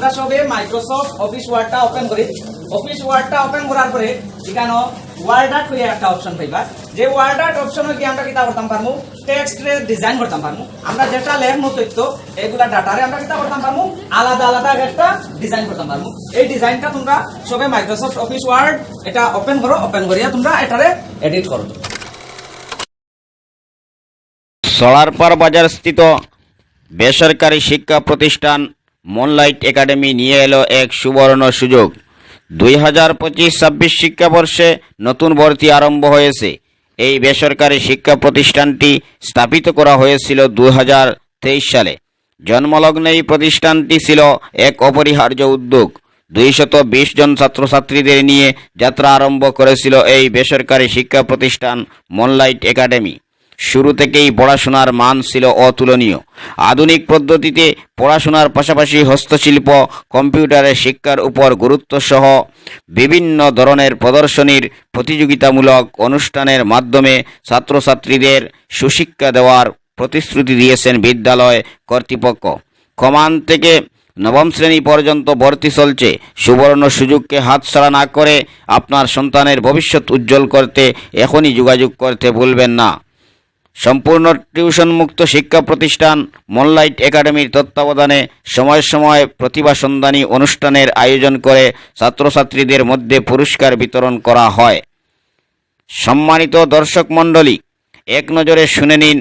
আমরা সবে Microsoft office ওয়ার্ডটা ওপেন করি। অফিস ওয়ার্ডটা ওপেন করার পরে এখানে ওয়ার্ড আর্ট করে একটা অপশন পাইবা। যে ওয়ার্ড আর্ট অপশন কি আমরা কিতা করতাম পারমু? টেক্সট রে ডিজাইন করতাম পারমু। আমরা যেটা লেখমু তথ্য, এগুলা ডাটারে আমরা কিতা করতাম পারমু। আলাদা আলাদা একটা ডিজাইন করতাম পারমু। এই ডিজাইনটা তোমরা সবে মাইক্রোসফট অফিস ওয়ার্ড এটা ওপেন করো ওপেন করিয়া তোমরা এটারে এডিট করো। সলারপাড় বাজার স্থিত বেসরকারি শিক্ষা প্রতিষ্ঠান মনলাইট একাডেমি নিয়ে এলো এক সুবর্ণ সুযোগ। দুই হাজার পঁচিশ ছাব্বিশ শিক্ষাবর্ষে নতুন ভর্তি আরম্ভ হয়েছে। এই বেসরকারি শিক্ষা প্রতিষ্ঠানটি স্থাপিত করা হয়েছিল দু হাজার তেইশ সালে। জন্মলগ্নে এই প্রতিষ্ঠানটি ছিল এক অপরিহার্য উদ্যোগ। দুইশত বিশ জন ছাত্রছাত্রীদের নিয়ে যাত্রা আরম্ভ করেছিল এই বেসরকারি শিক্ষা প্রতিষ্ঠান মনলাইট একাডেমি শুরু থেকেই পড়াশোনার মান ছিল অতুলনীয়। আধুনিক পদ্ধতিতে পড়াশোনার পাশাপাশি হস্তশিল্প, কম্পিউটারের শিক্ষার উপর গুরুত্ব সহ বিভিন্ন ধরনের প্রদর্শনীর প্রতিযোগিতামূলক অনুষ্ঠানের মাধ্যমে ছাত্রছাত্রীদের সুশিক্ষা দেওয়ার প্রতিশ্রুতি দিয়েছেন বিদ্যালয় কর্তৃপক্ষ। কমান থেকে নবম শ্রেণি পর্যন্ত ভর্তি চলছে। সুবর্ণ সুযোগকে হাতছাড়া না করে আপনার সন্তানের ভবিষ্যৎ উজ্জ্বল করতে এখনই যোগাযোগ করতে ভুলবেন না। সম্পূর্ণ টিউশন মুক্ত শিক্ষা প্রতিষ্ঠান মনলাইট একাডেমির তত্ত্বাবধানে সময় সময় প্রতিভা সন্ধানী অনুষ্ঠানের আয়োজন করে ছাত্রছাত্রীদের মধ্যে পুরস্কার বিতরণ করা হয়। সম্মানিত দর্শক মণ্ডলী, এক নজরে শুনে নিন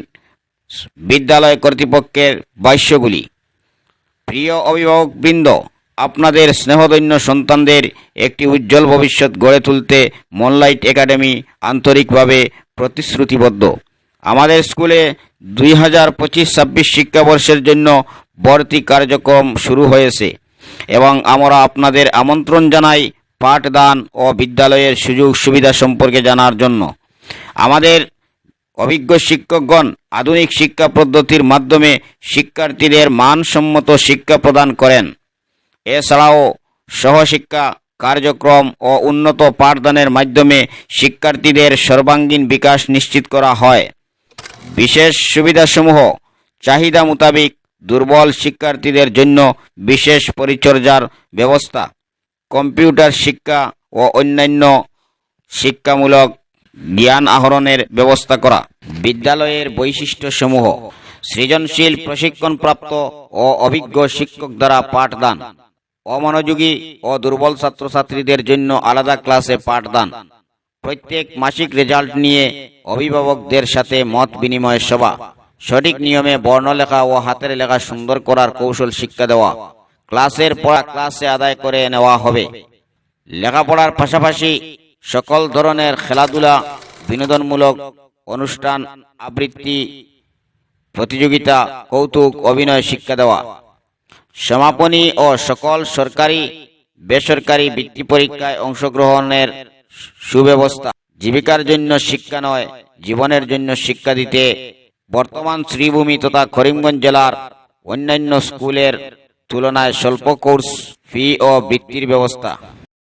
বিদ্যালয় কর্তৃপক্ষের বাক্যগুলি প্রিয় অভিভাবকবৃন্দ, আপনাদের স্নেহদৈন্য সন্তানদের একটি উজ্জ্বল ভবিষ্যৎ গড়ে তুলতে মনলাইট একাডেমি আন্তরিকভাবে প্রতিশ্রুতিবদ্ধ। আমাদের স্কুলে দুই হাজার পঁচিশ ছাব্বিশ শিক্ষাবর্ষের জন্য ভর্তি কার্যক্রম শুরু হয়েছে এবং আমরা আপনাদের আমন্ত্রণ জানাই পাঠদান ও বিদ্যালয়ের সুযোগ সুবিধা সম্পর্কে জানার জন্য। আমাদের অভিজ্ঞ শিক্ষকগণ আধুনিক শিক্ষা পদ্ধতির মাধ্যমে শিক্ষার্থীদের মানসম্মত শিক্ষা প্রদান করেন। এছাড়াও সহশিক্ষা কার্যক্রম ও উন্নত পাঠদানের মাধ্যমে শিক্ষার্থীদের সর্বাঙ্গীন বিকাশ নিশ্চিত করা হয়। বিশেষ সুবিধাসমূহ, চাহিদা মোতাবিক দুর্বল শিক্ষার্থীদের জন্য বিশেষ পরিচর্যার ব্যবস্থা, কম্পিউটার শিক্ষা ও অন্যান্য শিক্ষামূলক জ্ঞান আহরণের ব্যবস্থা করা, বিদ্যালয়ের বৈশিষ্ট্যসমূহ, সৃজনশীল প্রশিক্ষণপ্রাপ্ত ও অভিজ্ঞ শিক্ষক দ্বারা পাঠদান, অমনোযোগী ও দুর্বল ছাত্রছাত্রীদের জন্য আলাদা ক্লাসে পাঠদান, প্রত্যেক মাসিক রেজাল্ট নিয়ে অভিভাবকদের সাথে মত বিনিময় সভা, সঠিক নিয়মে বর্ণলেখা ও হাতের লেখা সুন্দর করার কৌশল শিক্ষা দেওয়া, ক্লাসের পড়া ক্লাসে আদায় করে নেওয়া হবে। লেখাপড়ার পাশাপাশি সকল ধরনের খেলাধুলা, বিনোদনমূলক অনুষ্ঠান, আবৃত্তি, প্রতিযোগিতা, কৌতুক, অভিনয় শিক্ষা দেওয়া। সমাপনী ও সকল সরকারি, বেসরকারি বৃত্তি পরীক্ষায় অংশগ্রহণের সুব্যবস্থা জীবিকার জন্য শিক্ষা নয়, জীবনের জন্য শিক্ষা দিতে। বর্তমান শ্রীভূমি তথা করিমগঞ্জ জেলার অন্যান্য স্কুলের তুলনায় স্বল্প কোর্স ফি ও বৃত্তির ব্যবস্থা।